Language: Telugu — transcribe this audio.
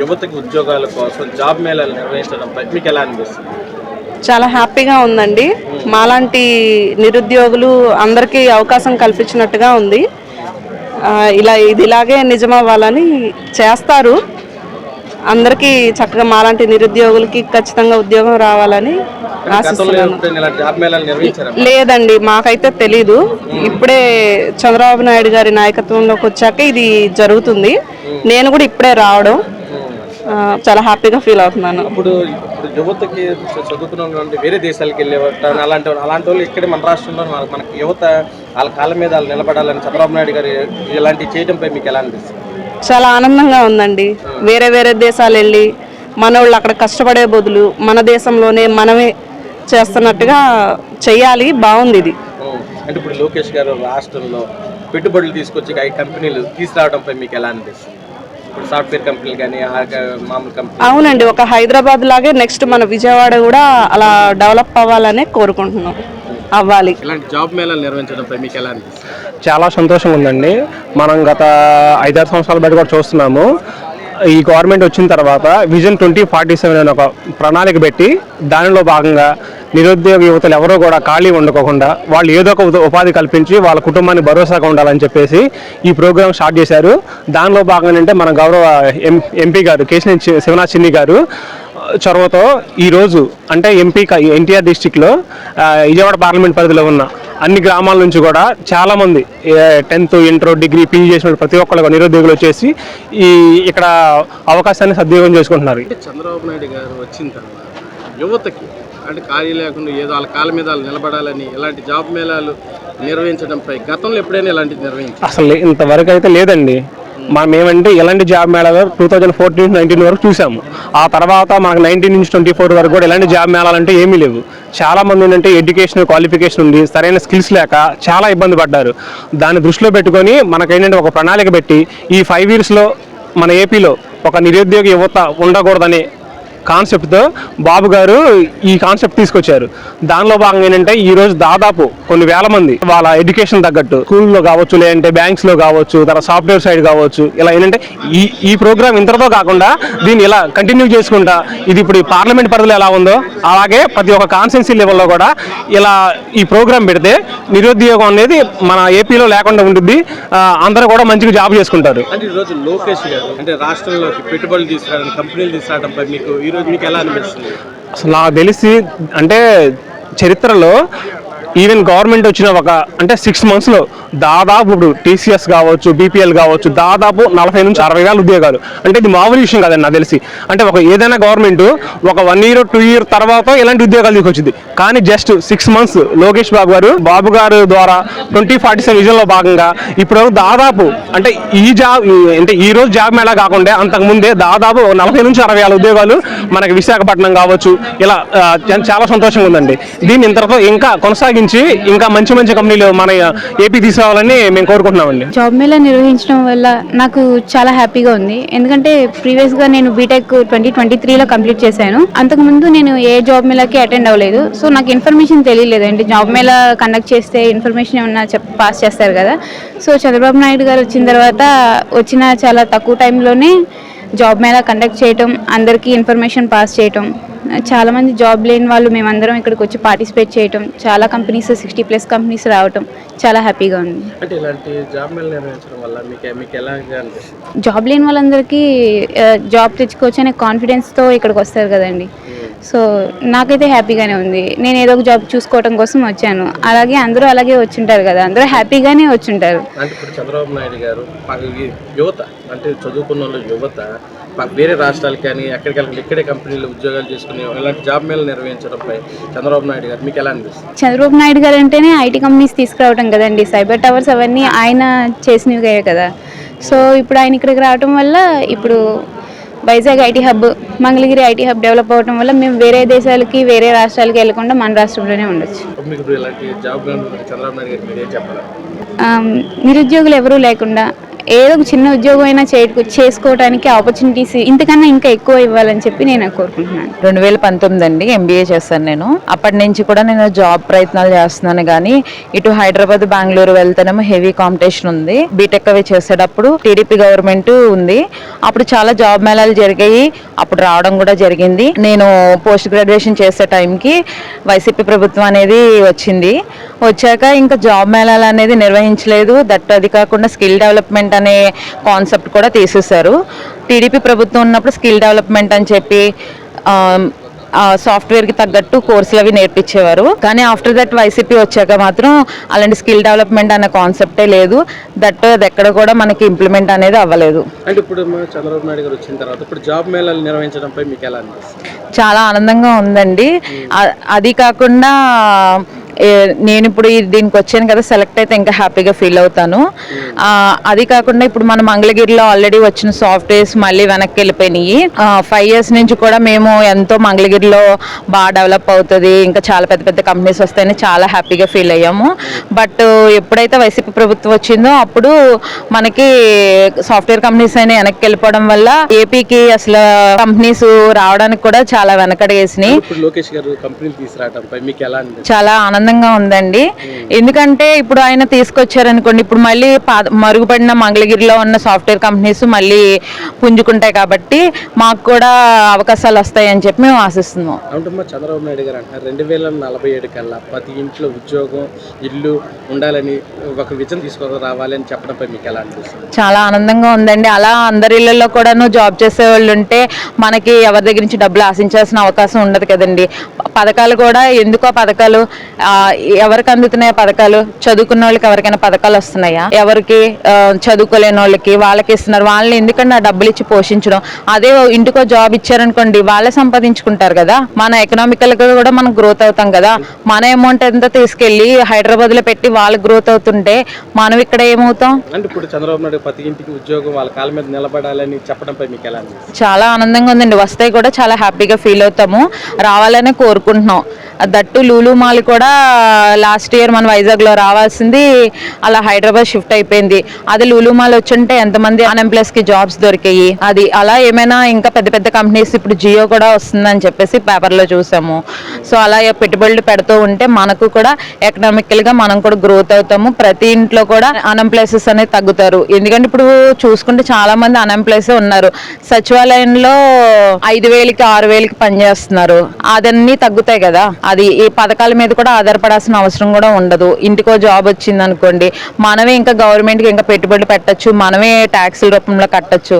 యువతకి ఉద్యోగాల కోసం జాబ్ మేళాలు నిర్వహించడంపై మీకు ఎలా అనిపిస్తుంది? చాలా హ్యాపీగా ఉందండి. మాలాంటి నిరుద్యోగులు అందరికీ అవకాశం కల్పించినట్టుగా ఉంది. ఇలా ఇది ఇలాగే నిజమవ్వాలని చేస్తారు. అందరికీ చక్కగా మాలాంటి నిరుద్యోగులకి ఖచ్చితంగా ఉద్యోగం రావాలని ఆశిస్తున్నాను. లేదండి మాకైతే తెలీదు. ఇప్పుడే చంద్రబాబు నాయుడు గారి నాయకత్వంలోకి వచ్చాక ఇది జరుగుతుంది. నేను కూడా ఇప్పుడే రావడం. చాలా హ్యాపీగా ఫీల్ అవుతున్నాను. ఇప్పుడు ఇప్పుడు యువతకి చదువుకున్న వాళ్ళు అంటే వేరే దేశాలకు వెళ్ళేవారు అలాంటి వాళ్ళు- అలాంటి వాళ్ళు ఇక్కడే మన రాష్ట్రంలో మన- మనకి యువత వాళ్ళ కాళ్ళ మీద వాళ్ళు నిలబడాలని చంద్రబాబు నాయుడు గారు ఇలాంటివి చేయడంపై మీకు ఎలా అనిపిస్తుంది? చాలా ఆనందంగా ఉందండి. వేరే వేరే దేశాలు వెళ్ళి మనోళ్ళు అక్కడ కష్టపడే బదులు మన దేశంలోనే మనమే చేస్తున్నట్టుగా చెయ్యాలి. బాగుంది ఇది. అంటే ఇప్పుడు లోకేష్ గారు రాష్ట్రంలో పెట్టుబడులు తీసుకొచ్చి కంపెనీలు తీసుకురావడంపై మీకు ఎలా అనిపిస్తుంది? ఇప్పుడు సాఫ్ట్వేర్ కంపెనీలు కానీ మామూలు కంపెనీ అవునండి ఒక హైదరాబాద్ లాగే నెక్స్ట్ మన విజయవాడ కూడా అలా డెవలప్ అవ్వాలనే కోరుకుంటున్నాం. అవ్వాలి. ఇలాంటి జాబ్ మేళాలు నిర్వహించడంపై మీకు ఎలా అనిపిస్తుంది? చాలా సంతోషంగా ఉందండి. మనం గత ఐదారు సంవత్సరాల బయట కూడా చూస్తున్నాము. ఈ గవర్నమెంట్ వచ్చిన తర్వాత విజన్ ట్వంటీ ఫార్టీ సెవెన్ అనే ఒక ప్రణాళిక పెట్టి దానిలో భాగంగా నిరుద్యోగ యువతలు ఎవరో కూడా ఖాళీ ఉండకోకుండా వాళ్ళు ఏదో ఒక ఉపాధి కల్పించి వాళ్ళ కుటుంబాన్ని భరోసాగా ఉండాలని చెప్పేసి ఈ ప్రోగ్రామ్ స్టార్ట్ చేశారు. దానిలో భాగంగా అంటే మన గౌరవ ఎం ఎంపీ గారు కేశినేని శివనాథ్ చిన్ని గారు చొరవతో ఈరోజు అంటే ఎంపీ ఎన్టీఆర్ డిస్టిక్లో విజయవాడ పార్లమెంట్ పరిధిలో ఉన్న అన్ని గ్రామాల నుంచి కూడా చాలామంది టెన్త్ ఇంటర్ డిగ్రీ పీజీ చేసిన ప్రతి ఒక్కళ్ళు నిరుద్యోగులు వచ్చేసి ఈ ఇక్కడ అవకాశాన్ని సద్వినియోగం చేసుకుంటున్నారు. చంద్రబాబు నాయుడు గారు వచ్చిన తర్వాత యువతకి అంటే ఖాళీ లేకుండా ఏదో వాళ్ళ కాళ్ళ మీద వాళ్ళు నిలబడాలని ఇలాంటి జాబ్ మేళాలు నిర్వహించడంపై గతంలో ఎప్పుడైనా ఇలాంటివి నిర్వహించారు? అసలు ఇంతవరకు అయితే లేదండి. మా మేమంటే ఇలాంటి జాబ్ మేళాలు టూ థౌజండ్ ఫోర్టీన్ నైన్టీన్ వరకు చూసాము. ఆ తర్వాత మనకు నైన్టీన్ నుంచి ట్వంటీ ఫోర్ వరకు కూడా ఎలాంటి జాబ్ మేళాలు అంటే ఏమీ లేవు. చాలా మంది ఏంటంటే ఎడ్యుకేషన్ క్వాలిఫికేషన్ ఉంది సరైన స్కిల్స్ లేక చాలా ఇబ్బంది పడ్డారు. దాన్ని దృష్టిలో పెట్టుకొని మనకేంటంటే ఒక ప్రణాళిక పెట్టి ఈ ఫైవ్ ఇయర్స్లో మన ఏపీలో ఒక నిరుద్యోగ యువత ఉండకూడదని కాన్సెప్ట్తో బాబు గారు ఈ కాన్సెప్ట్ తీసుకొచ్చారు. దానిలో భాగంగా ఏంటంటే ఈ రోజు దాదాపు కొన్ని వేల మంది వాళ్ళ ఎడ్యుకేషన్ తగ్గట్టు స్కూల్లో కావచ్చు లేదంటే బ్యాంక్స్లో కావచ్చు తర్వాత సాఫ్ట్వేర్ సైడ్ కావచ్చు ఇలా ఏంటంటే ఈ ఈ ప్రోగ్రామ్ ఇంతటితో కాకుండా దీన్ని ఇలా కంటిన్యూ చేసుకుంటా ఇది ఇప్పుడు ఈ పార్లమెంట్ పరిధిలో ఎలా ఉందో అలాగే ప్రతి ఒక్క కాన్సెన్సీ లెవెల్లో కూడా ఇలా ఈ ప్రోగ్రామ్ పెడితే నిరుద్యోగం అనేది మన ఏపీలో లేకుండా ఉంటుంది అందరూ కూడా మంచిగా జాబ్ చేసుకుంటారు. అంటే ఈరోజు లోకేష్ గారు అంటే రాష్ట్రంలోకి పెట్టుబడులు తీసుకురావడం కంపెనీలు తీసుకురావడంపై మీకు ఈరోజు మీకు ఎలా అనిపిస్తుంది? అసలు నాకు తెలిసి అంటే చరిత్రలో ఈవెన్ గవర్నమెంట్ వచ్చిన ఒక అంటే సిక్స్ మంత్స్లో దాదాపు ఇప్పుడు టీసీఎస్ కావచ్చు బీపీఎల్ కావచ్చు దాదాపు నలభై నుంచి అరవై వేల ఉద్యోగాలు. అంటే ఇది మామూలు విషయం కాదండి నాకు తెలిసి. అంటే ఒక ఏదైనా గవర్నమెంట్ ఒక వన్ ఇయర్ టూ ఇయర్ తర్వాత ఇలాంటి ఉద్యోగాలు తీసుకొచ్చింది. కానీ just six months Lokesh Babu garu Babu garu ద్వారా ట్వంటీ ఫార్టీ సెవెన్ విజన్లో భాగంగా ఇప్పుడు దాదాపు అంటే ఈ జాబ్ అంటే ఈ రోజు జాబ్ మేళా కాకుండా అంతకు ముందే దాదాపు నలభై నుంచి అరవై వేల ఉద్యోగాలు మనకి విశాఖపట్నం కావచ్చు ఇలా చాలా సంతోషంగా ఉందండి. దీన్ని ఇంతవరకు ఇంకా కొనసాగించి ఇంకా మంచి మంచి కంపెనీలు మన ఏపీ తీసుకురావాలని మేము కోరుకుంటున్నామండి. జాబ్ మేళా నిర్వహించడం వల్ల నాకు చాలా హ్యాపీగా ఉంది. ఎందుకంటే ప్రీవియస్గా నేను బీటెక్ ట్వంటీ ట్వంటీ త్రీలో కంప్లీట్ చేశాను. అంతకుముందు నేను ఏ జాబ్ మేళాకి అటెండ్ అవ్వలేదు. సో నాకు ఇన్ఫర్మేషన్ తెలియలేదు అంటే జాబ్ మేళా కండక్ట్ చేస్తే ఇన్ఫర్మేషన్ ఏమన్నా పాస్ చేస్తారు కదా. సో చంద్రబాబు నాయుడు గారు వచ్చిన తర్వాత వచ్చిన చాలా తక్కువ టైంలోనే జాబ్ మేళా కండక్ట్ చేయటం అందరికీ ఇన్ఫర్మేషన్ పాస్ చేయటం. చాలా మంది జాబ్ లేని వాళ్ళు మేమందరం ఇక్కడికి వచ్చి పార్టిసిపేట్ చేయటం. చాలా కంపెనీస్ సిక్స్టీ ప్లస్ కంపెనీస్ రావటం చాలా హ్యాపీగా ఉంది. అంటే ఇలాంటి జాబ్ మేళ నిర్వహించడం వల్ల మీకు మీకు ఎలా అనిపిస్తుంది? జాబ్ లేని వాళ్ళందరికీ జాబ్ తెచ్చుకోవచ్చు అనే కాన్ఫిడెన్స్తో ఇక్కడికి వస్తారు కదండి. సో నాకైతే హ్యాపీగానే ఉంది. నేను ఏదో ఒక జాబ్ చూసుకోవడం కోసం వచ్చాను. అలాగే అందరూ అలాగే వచ్చుంటారు కదా. అందరూ హ్యాపీగానే వచ్చుంటారు. అంటే ఇప్పుడు చంద్రబాబు నాయుడు గారు యువత అంటే చదువుకున్న వాళ్ళు యువత వేరే రాష్ట్రాలకు కానీ ఎక్కడికి వెళ్ళకుండా ఇక్కడే కంపెనీలు ఉద్యోగాలు చేసుకుని ఇలాంటి జాబ్ మేళ నిర్వహించడంపై చంద్రబాబు నాయుడు గారు మీకు ఎలా అనిపిస్తుంది? చంద్రబాబు నాయుడు గారు అంటేనే ఐటీ కంపెనీస్ తీసుకురావడం కదండి. సైబర్ టవర్స్ అవన్నీ ఆయన చేసినవి కదా. సో ఇప్పుడు ఆయన ఇక్కడికి రావడం వల్ల ఇప్పుడు Vizag IT hub Mangalagiri IT hub develop అవ్వడం వల్ల మేము వేరే దేశాలకి వేరే రాష్ట్రాలకి వెళ్ళకుండా మన రాష్ట్రంలోనే ఉండొచ్చు. నిరుద్యోగులు ఎవరూ లేకుండా ఏదో ఒక చిన్న ఉద్యోగం అయినా చేయకు- చేసుకోవడానికి ఆపర్చునిటీస్ ఇంతకన్నా ఇంకా ఎక్కువ ఇవ్వాలని చెప్పి నేను కోరుకుంటున్నాను. రెండు వేల పంతొమ్మిది అండి ఎంబీఏ చేస్తాను నేను. అప్పటి నుంచి కూడా నేను జాబ్ ప్రయత్నాలు చేస్తున్నాను కానీ ఇటు హైదరాబాద్ బెంగళూరు వెళ్తేనేమో హెవీ కాంపిటీషన్ ఉంది. బీటెక్ అవి చేసేటప్పుడు టీడీపీ గవర్నమెంట్ ఉంది. అప్పుడు చాలా జాబ్ మేళాలు జరిగాయి. అప్పుడు రావడం కూడా జరిగింది. నేను పోస్ట్ గ్రాడ్యుయేషన్ చేసే టైంకి వైసీపీ ప్రభుత్వం అనేది వచ్చింది. వచ్చాక ఇంకా జాబ్ మేళాలు అనేది నిర్వహించలేదు. దట్ అది కాకుండా స్కిల్ డెవలప్మెంట్ అనే కాన్సెప్ట్ కూడా తీసేశారు. టీడీపీ ప్రభుత్వం ఉన్నప్పుడు స్కిల్ డెవలప్మెంట్ అని చెప్పి సాఫ్ట్వేర్కి తగ్గట్టు కోర్సులు అవి నేర్పించేవారు. కానీ ఆఫ్టర్ దట్ వైసీపీ వచ్చాక మాత్రం అలాంటి స్కిల్ డెవలప్మెంట్ అనే కాన్సెప్టే లేదు. దట్ అది ఎక్కడ కూడా మనకి ఇంప్లిమెంట్ అనేది అవ్వలేదు. అంటే ఇప్పుడు చంద్రబాబు నాయుడు గారు వచ్చిన తర్వాత ఇప్పుడు జాబ్ మేళాలు నిర్వహించడంపై మీకు ఎలా అనిపిస్తుంది? చాలా ఆనందంగా ఉందండి. అది కాకుండా నేను ఇప్పుడు దీనికి వచ్చాను కదా సెలెక్ట్ అయితే ఇంకా హ్యాపీగా ఫీల్ అవుతాను. అది కాకుండా ఇప్పుడు మన మంగళగిరిలో ఆల్రెడీ వచ్చిన సాఫ్ట్వేర్స్ మళ్ళీ వెనక్కి వెళ్ళిపోయినాయి. ఫైవ్ ఇయర్స్ నుంచి కూడా మేము ఎంతో మంగళగిరిలో బాగా డెవలప్ అవుతుంది ఇంకా చాలా పెద్ద పెద్ద కంపెనీస్ వస్తాయని చాలా హ్యాపీగా ఫీల్ అయ్యాము. బట్ ఎప్పుడైతే వైసీపీ ప్రభుత్వం వచ్చిందో అప్పుడు మనకి సాఫ్ట్వేర్ కంపెనీస్ అయినా వెనక్కి వెళ్ళిపోవడం వల్ల ఏపీకి అసలు కంపెనీస్ రావడానికి కూడా చాలా వెనకడేసినాయి. ఇప్పుడు లోకేష్ ఆనందంగా ఉందండి. ఎందుకంటే ఇప్పుడు ఆయన తీసుకొచ్చారనుకోండి ఇప్పుడు మళ్ళీ మరుగుపడిన మంగళగిరిలో ఉన్న సాఫ్ట్వేర్ కంపెనీస్ మళ్ళీ పుంజుకుంటాయి కాబట్టి మాకు కూడా అవకాశాలు వస్తాయి అని చెప్పి మేము ఆశిస్తున్నాం. చంద్రబాబు నాయుడు గారు అంటున్నారు రెండు వేల నలభై ఏడు కల్లా ప్రతి ఇంట్లో ఉద్యోగం ఇల్లు ఉండాలని ఒక విజన్ తీసుకొని రావాలి అని చెప్పడంపై మీకు ఎలా అనిపిస్తుంది? చాలా ఆనందంగా ఉందండి. అలా అందరి ఇళ్ళలో కూడాను జాబ్ చేసే వాళ్ళు ఉంటే మనకి ఎవరి దగ్గర నుంచి డబ్బులు ఆశించాల్సిన అవకాశం ఉండదు కదండి. పథకాలు కూడా ఎందుకో పథకాలు ఎవరికి అందుతున్నాయి పథకాలు చదువుకున్న వాళ్ళకి ఎవరికైనా పథకాలు వస్తున్నాయా? ఎవరికి చదువుకోలేని వాళ్ళకి వాళ్ళకి ఇస్తున్నారు. వాళ్ళని ఎందుకంటే ఆ డబ్బులు ఇచ్చి పోషించడం? అదే ఇంటికో జాబ్ ఇచ్చారనుకోండి వాళ్ళే సంపాదించుకుంటారు కదా. మన ఎకనామికల్ కూడా మనం గ్రోత్ అవుతాం కదా. మన అమౌంట్ ఎంత తీసుకెళ్ళి హైదరాబాద్లో పెట్టి వాళ్ళు గ్రోత్ అవుతుంటే మనం ఇక్కడ ఏమవుతాం? అంటే ఇప్పుడు చంద్రబాబు నాయుడు ప్రతి ఇంటికి ఉద్యోగం వాళ్ళ కాళ్ళ మీద నిలబడాలని చెప్పడంపై మీకు ఎలా అనిపిస్తుంది? చాలా ఆనందంగా ఉందండి. వస్తే కూడా చాలా హ్యాపీగా ఫీల్ అవుతాము. రావాలనే అనుకుంటున్నాం. దట్టు లూలు మాల్ కూడా లాస్ట్ ఇయర్ మన వైజాగ్లో రావాల్సింది అలా హైదరాబాద్ షిఫ్ట్ అయిపోయింది. అది లూలు మాల్ వచ్చుంటే ఎంతమంది అన్ఎంప్లాయ్స్కి జాబ్స్ దొరికాయి. అది అలా ఏమైనా ఇంకా పెద్ద పెద్ద కంపెనీస్ ఇప్పుడు జియో కూడా వస్తుందని చెప్పేసి పేపర్లో చూసాము. సో అలా పెట్టుబడులు పెడుతూ ఉంటే మనకు కూడా ఎకనామికల్గా మనం కూడా గ్రోత్ అవుతాము. ప్రతి ఇంట్లో కూడా అన్ఎంప్లాయ్సెస్ అనేది తగ్గుతారు. ఎందుకంటే ఇప్పుడు చూసుకుంటే చాలా మంది ఉన్నారు. సచివాలయంలో ఐదు వేలకి ఆరు వేలకి పనిచేస్తున్నారు. అదన్నీ తగ్గుతాయి కదా. అది ఈ పథకాల మీద కూడా ఆధారపడాల్సిన అవసరం కూడా ఉండదు. ఇంటికో జాబ్ వచ్చింది అనుకోండి మనమే ఇంకా గవర్నమెంట్కి ఇంకా పెట్టుబడులు పెట్టచ్చు మనమే ట్యాక్సుల రూపంలో కట్టచ్చు.